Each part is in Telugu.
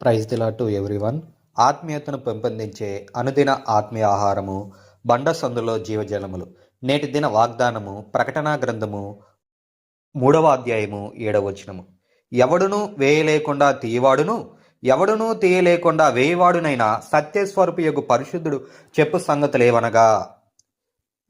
Praise దిలా to everyone. ఆత్మీయతను పెంపొందించే అనుదిన ఆత్మీయ ఆహారము బండ సందులో జీవజలములు. నేటి దిన వాగ్దానము ప్రకటనా గ్రంథము మూడవ అధ్యాయము ఏడవచనము ఎవడును వేయలేకుండా తీయవాడును ఎవడును తీయలేకుండా వేయవాడునైనా సత్యస్వరూపు యొక్క పరిశుద్ధుడు చెప్పు సంగతులేవనగా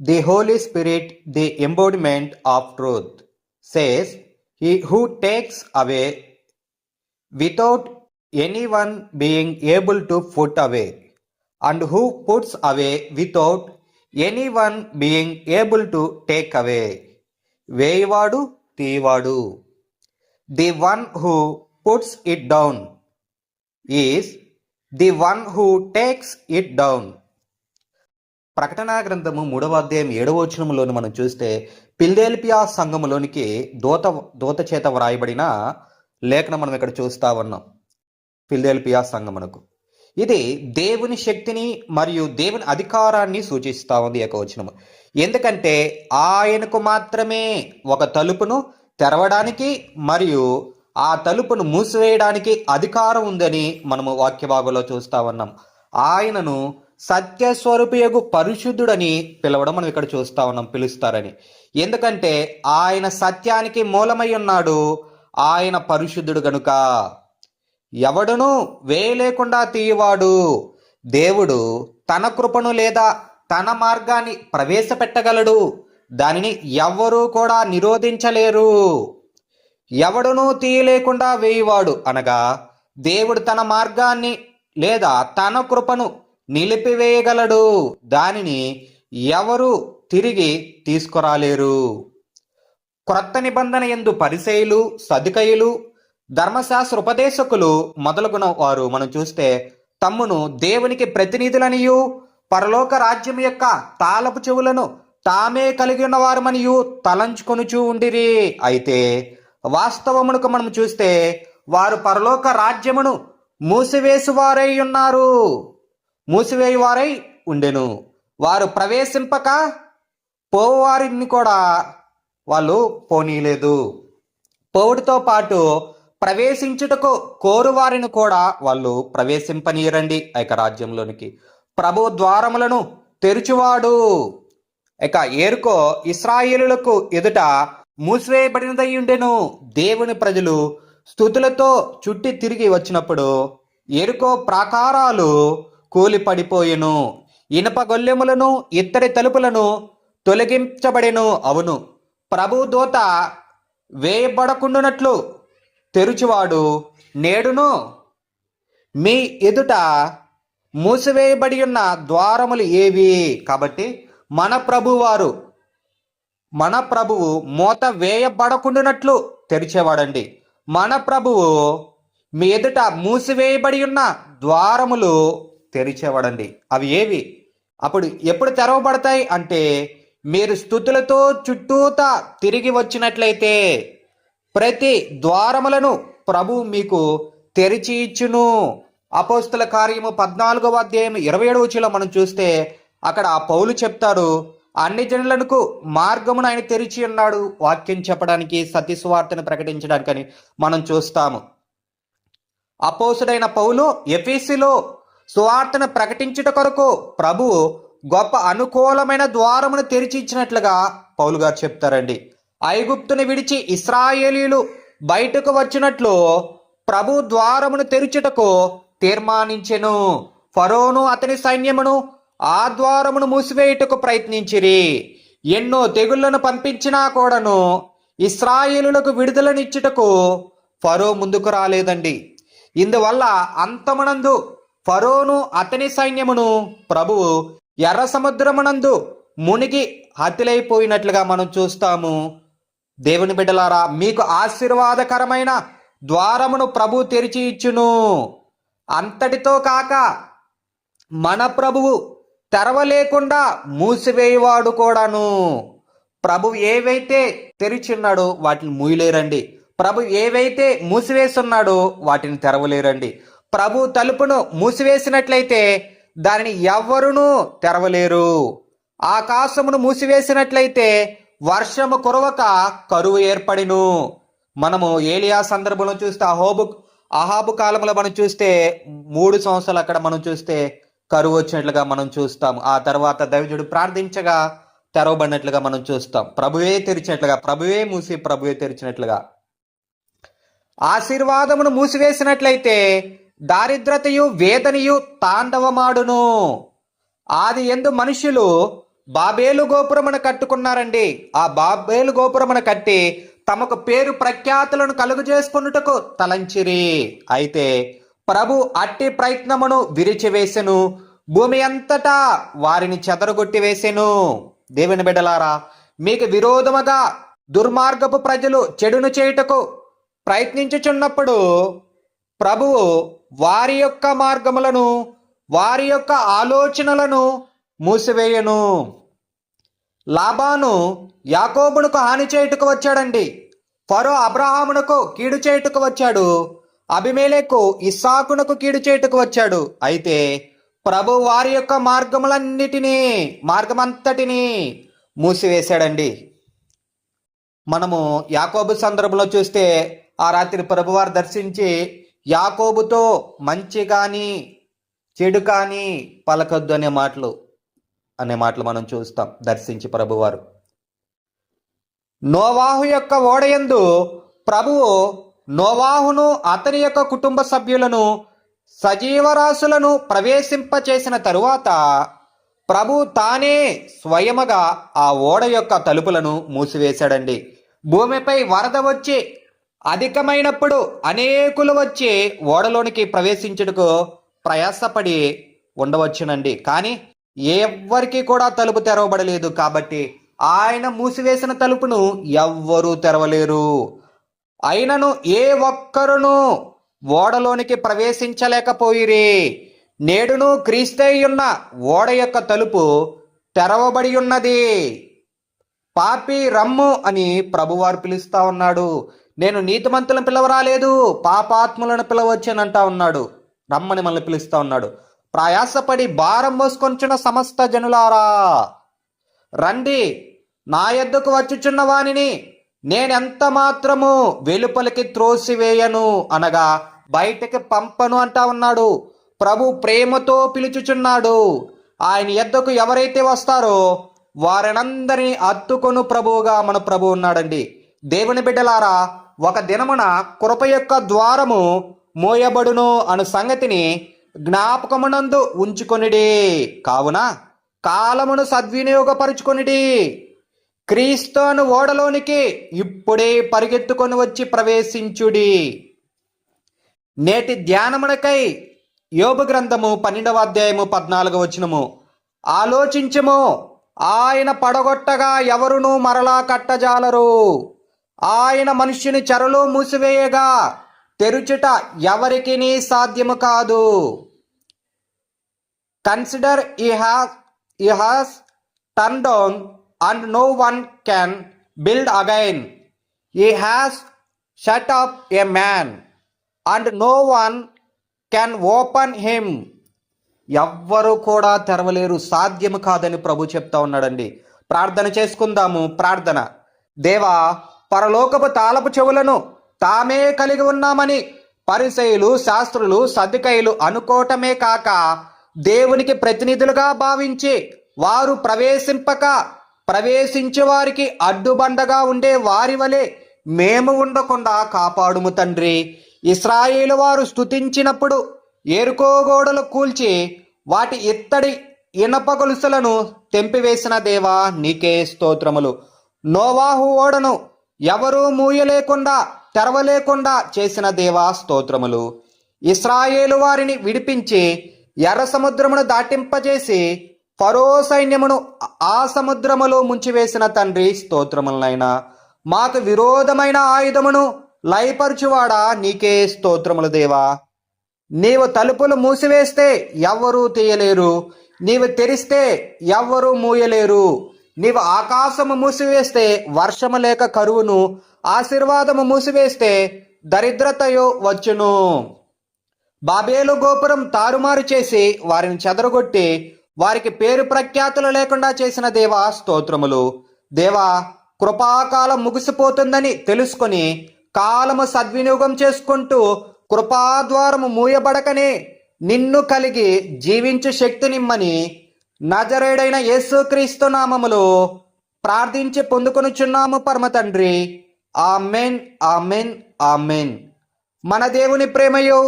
the holy spirit the embodiment of truth says he who takes away without anyone being able to put away, and who puts away without anyone being able to take away. వేయవాడు తీవాడు the one who puts it down is the one who takes it down ప్రకటనా గ్రంథము మూడవ అధ్యాయం ఏడవ వచనంలోని మనం చూస్తే పిల్దేల్పియా సంఘములోనికి దూత దూత చేత వ్రాయబడిన లేఖనం మనం ఇక్కడ చూస్తా ఉన్నాం. ఫిల్దేల్పియా సంగమనకు ఇది దేవుని శక్తిని మరియు దేవుని అధికారాన్ని సూచిస్తూ ఉంది యొక్క వచనము. ఎందుకంటే ఆయనకు మాత్రమే ఒక తలుపును తెరవడానికి మరియు ఆ తలుపును మూసివేయడానికి అధికారం ఉందని మనము వాక్యభాగంలో చూస్తా ఉన్నాం. ఆయనను సత్యస్వరూపయోగు పరిశుద్ధుడని పిలవడం మనం ఇక్కడ చూస్తా ఉన్నాం పిలుస్తారని. ఎందుకంటే ఆయన సత్యానికి మూలమై ఉన్నాడు ఆయన పరిశుద్ధుడు గనుక. ఎవడును వేయలేకుండా తీయవాడు. దేవుడు తన కృపను లేదా తన మార్గాన్ని ప్రవేశపెట్టగలడు. దానిని ఎవ్వరూ కూడా నిరోధించలేరు. ఎవడునూ తీయలేకుండా వేయువాడు అనగా దేవుడు తన మార్గాన్ని లేదా తన కృపను నిలిపివేయగలడు. దానిని ఎవరు తిరిగి తీసుకురాలేరు. క్రొత్త నిబంధన ఎందు పరిచయులు సదుకయులు ధర్మశాస్త్ర ఉపదేశకులు మొదలుగున వారు మనం చూస్తే తమ్మును దేవునికి ప్రతినిధులనియు పరలోక రాజ్యం యొక్క తాళపు చెవులను తామే కలిగి ఉన్నవారమనియు తలంచుకొనుచూ ఉండిరి. అయితే వాస్తవమునకు మనం చూస్తే వారు పరలోక రాజ్యమును మూసివేసువారై ఉన్నారు. మూసివేయువారై ఉండెను. వారు ప్రవేశింపక పోవారిని కూడా వాళ్ళు పోనీయలేదు పోవుడితో పాటు ప్రవేశించుటకు కోరువారిని కూడా వాళ్ళు ప్రవేశింపనీయరండి ఇక రాజ్యంలోనికి ప్రభు ద్వారములను తెరుచువాడు. ఇక ఏరుకో ఇస్రాయేలులకు ఎదుట మూసివేయబడినదయ్యుండెను. దేవుని ప్రజలు స్థుతులతో చుట్టి తిరిగి వచ్చినప్పుడు ఎరుకో ప్రాకారాలు కూలి పడిపోయెను ఇనప గొల్లెములను ఇత్తడి తలుపులను తొలగించబడెను. అవును ప్రభు దూత వేయబడకుండునట్లు తెరుచువాడు నేడును. మీ ఎదుట మూసివేయబడి ఉన్న ద్వారములు ఏవి? కాబట్టి మన ప్రభువారు మన ప్రభువు మూత వేయబడకుండానట్లు తెరిచేవాడండి. మన ప్రభువు మీ ఎదుట మూసివేయబడి ఉన్న ద్వారములు తెరిచేవాడండి. అవి ఏవి? అప్పుడు ఎప్పుడు తెరవబడతాయి? అంటే మీరు స్థుతులతో చుట్టూత తిరిగి వచ్చినట్లయితే ప్రతి ద్వారములను ప్రభు మీకు తెరిచి ఇచ్చును. అపోస్తుల కార్యము పద్నాలుగవ అధ్యాయం ఇరవై ఏడవ మనం చూస్తే అక్కడ ఆ పౌలు చెప్తాడు అన్ని జనులకు మార్గమును ఆయన తెరిచి ఉన్నాడు వాక్యం చెప్పడానికి సత్య సువార్తను ప్రకటించడానికని మనం చూస్తాము. అపోసుడైన పౌలు ఎఫీసీలో సువార్తను ప్రకటించుట కొరకు ప్రభు గొప్ప అనుకూలమైన ద్వారమును తెరిచి ఇచ్చినట్లుగా పౌలు గారు చెప్తారండి. ఐగుప్తుని విడిచి ఇస్రాయేలీలు బయటకు వచ్చినట్లు ప్రభు ద్వారమును తెరుచుటకు తీర్మానించెను. ఫరోను అతని సైన్యమును ఆ ద్వారమును మూసివేయుటకు ప్రయత్నించిరి. ఎన్నో తెగుళ్ళను పంపించినా కూడాను ఇస్రాయేలులకు విడుదలనిచ్చుటకు ఫరో ముందుకు రాలేదండి. ఇందువల్ల అంతమునందు ఫరోను అతని సైన్యమును ప్రభువు ఎర్ర సముద్రమునందు మునిగి హతిలైపోయినట్లుగా మనం చూస్తాము. దేవుని బిడ్డలారా మీకు ఆశీర్వాదకరమైన ద్వారమును ప్రభు తెరిచి ఇచ్చును. అంతటితో కాక మన ప్రభువు తెరవలేకుండా మూసివేయవాడు కూడాను. ప్రభు ఏవైతే తెరిచున్నాడో వాటిని మూయలేరండి. ప్రభు ఏవైతే మూసివేస్తున్నాడో వాటిని తెరవలేరండి. ప్రభు తలుపును మూసివేసినట్లయితే దానిని ఎవ్వరునూ తెరవలేరు. ఆకాశమును మూసివేసినట్లయితే వర్షము కురవక కరువు ఏర్పడిను. మనము ఏలియా సందర్భంలో చూస్తే అహోబు అహాబు కాలంలో మనం చూస్తే మూడు సంవత్సరాలు అక్కడ మనం చూస్తే కరువు వచ్చినట్లుగా మనం చూస్తాం ఆ తర్వాత దైవజుడు ప్రార్థించగా తెరవబడినట్లుగా మనం చూస్తాం. ప్రభువే తెరిచినట్లుగా ప్రభువే మూసి ప్రభువే తెరిచినట్లుగా. ఆశీర్వాదమును మూసివేసినట్లయితే దారిద్రతయు వేదనయు తాండవమాడును. ఆది ఎందు మనుషులు బాబేలు గోపురమును కట్టుకున్నారండి. ఆ బాబేలు గోపురమును కట్టి తమకు పేరు ప్రఖ్యాతులను కలుగు చేసుకున్నటకు తలంచిరి. అయితే ప్రభు అట్టి ప్రయత్నమును విరిచివేసెను. భూమి అంతటా వారిని చెదరగొట్టి వేసెను దేవుని బిడ్డలారా మీకు విరోధముగా దుర్మార్గపు ప్రజలు చెడును చేయుటకు ప్రయత్నించుచున్నప్పుడు ప్రభువు వారి యొక్క మార్గములను వారి యొక్క ఆలోచనలను మూసివేయను. లాబాను యాకోబునకు హాని చేయుటకు వచ్చాడండి. ఫరో అబ్రహామునకు కీడు చేయుటకు వచ్చాడు. అభిమేలేకు ఇస్సాకునకు కీడు చేయుటకు వచ్చాడు. అయితే ప్రభు వారి యొక్క మార్గములన్నిటినీ మార్గమంతటినీ మూసివేశాడండి. మనము యాకోబు సందర్భంలో చూస్తే ఆ రాత్రి ప్రభువారు దర్శించి యాకోబుతో మంచి కానీ చెడు కానీ పలకొద్దు అనే మాటలు అనే మాటలు మనం చూస్తాం దర్శించి ప్రభువారు. నోవాహు యొక్క ఓడయందు ప్రభువు నోవాహును అతని యొక్క కుటుంబ సభ్యులను సజీవరాశులను ప్రవేశింపచేసిన తరువాత ప్రభు తానే స్వయముగా ఆ ఓడ యొక్క తలుపులను మూసివేశాడండి. భూమిపై వరద వచ్చి అధికమైనప్పుడు అనేకులు వచ్చి ఓడలోనికి ప్రవేశించుటకు ప్రయాసపడి ఉండవచ్చునండి. కానీ ఎవ్వరికి కూడా తలుపు తెరవబడలేదు కాబట్టి ఆయన మూసివేసిన తలుపును ఎవ్వరూ తెరవలేరు. అయినను ఏ ఒక్కరును ఓడలోనికి ప్రవేశించలేకపోయిరి. నేడును క్రీస్తయ్యున్న ఓడ యొక్క తలుపు తెరవబడి ఉన్నది. పాపి రమ్ము అని ప్రభువారు పిలుస్తా ఉన్నాడు. నేను నీతిమంతులను పిలవరాలేదు పాపాత్ములను పిలవచ్చానంటా ఉన్నాడు. రమ్మని మనల్ని పిలుస్తా ఉన్నాడు. ప్రయాసపడి భారం మోసుకొంచున్న సమస్త జనులారా. రండి నా ఎద్దుకు వచ్చుచున్న వానిని నేనెంత మాత్రము వెలుపలికి త్రోసివేయను అనగా బయటికి పంపను అంటా ఉన్నాడు. ప్రభు ప్రేమతో పిలుచుచున్నాడు. ఆయన ఎద్దకు ఎవరైతే వస్తారో వారినందరినీ అత్తుకొను ప్రభువుగా మన ప్రభు ఉన్నాడండి. దేవుని బిడ్డలారా ఒక దినమున కృప యొక్క ద్వారము మోయబడును అను సంగతిని జ్ఞాపకమునందు ఉంచుకొనిడి. కావున కాలమును సద్వినియోగపరుచుకొనిడి. క్రీస్తును ఓడలోనికి ఇప్పుడే పరిగెత్తుకొని వచ్చి ప్రవేశించుడి. నేటి ధ్యానమునకై యోగు గ్రంథము పన్నెండవ అధ్యాయము పద్నాలుగు వచనము. ఆలోచించము ఆయన పడగొట్టగా ఎవరునూ మరలా కట్టజాలరు. ఆయన మనుష్యుని చెరలో మూసివేయగా. తెరుచుట ఎవరికి సాధ్యము కాదు. Consider he has he has turn down and no one can build again he has shut up a man and no one can open him ఎవ్వరు కూడా తెరవలేరు సాధ్యము కాదని ప్రభు చెప్తా ఉన్నాడండి. ప్రార్థన చేసుకుందాము ప్రార్థన. దేవా పరలోకపు తాళపు చెవులను తామే కలిగి ఉన్నామని పరిసయులు శాస్త్రులు సర్దికయులు అనుకోవటమే కాక దేవునికి ప్రతినిధులుగా భావించి వారు ప్రవేశింపక ప్రవేశించే వారికి అడ్డుబండగా ఉండే వారి వలె మేము ఉండకుండా కాపాడుము తండ్రి. ఇస్రాయేలు వారు స్తుతించినప్పుడు ఏరుకోగోడలు కూల్చి వాటి ఇత్తడి ఇనప గొలుసులను తెంపివేసిన దేవా నీకే స్తోత్రములు. నోవాహు ఓడను ఎవరూ మూయలేకుండా తెరవలేకుండా చేసిన దేవా స్తోత్రములు. ఇస్రాయేలు వారిని విడిపించి ఎర్ర సముద్రమును దాటింపజేసి ఫరో సైన్యమును ఆ సముద్రములో ముంచివేసిన తండ్రి స్తోత్రములనైనా. మాకు విరోధమైన ఆయుధమును లయపరుచువాడా నీకే స్తోత్రములు దేవా. నీవు తలుపులు మూసివేస్తే ఎవ్వరూ తీయలేరు. నీవు తెరిస్తే ఎవ్వరూ మూయలేరు. నీవు ఆకాశము మూసివేస్తే వర్షము లేక కరువును ఆశీర్వాదము మూసివేస్తే దరిద్రతయో వచ్చును. బాబేలు గోపురం తారుమారు చేసి వారిని చెదరగొట్టి వారికి పేరు ప్రఖ్యాతులు లేకుండా చేసిన దేవా స్తోత్రములు. దేవా కృపాకాలం ముగిసిపోతుందని తెలుసుకొని కాలము సద్వినియోగం చేసుకుంటూ కృపాద్వారము మూయబడకనే నిన్ను కలిగి జీవించు శక్తినిమ్మని నజరేడైన యేసుక్రీస్తు నామములో ప్రార్థించి పొందుకొనుచున్నాము పరమ తండ్రి. ఆమెన్ ఆమెన్ ఆమెన్. మన దేవుని ప్రేమయు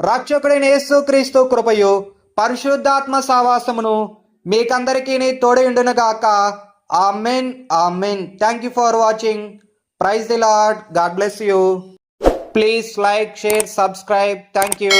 రక్షకుడైన యేసుక్రీస్తు కృపయు పరిశుద్ధాత్మ సావాసమును మీకందరికీ తోడయుండునుగాక ఆమెన్ amen. Thank you for watching praise the Lord God bless you please like share subscribe thank you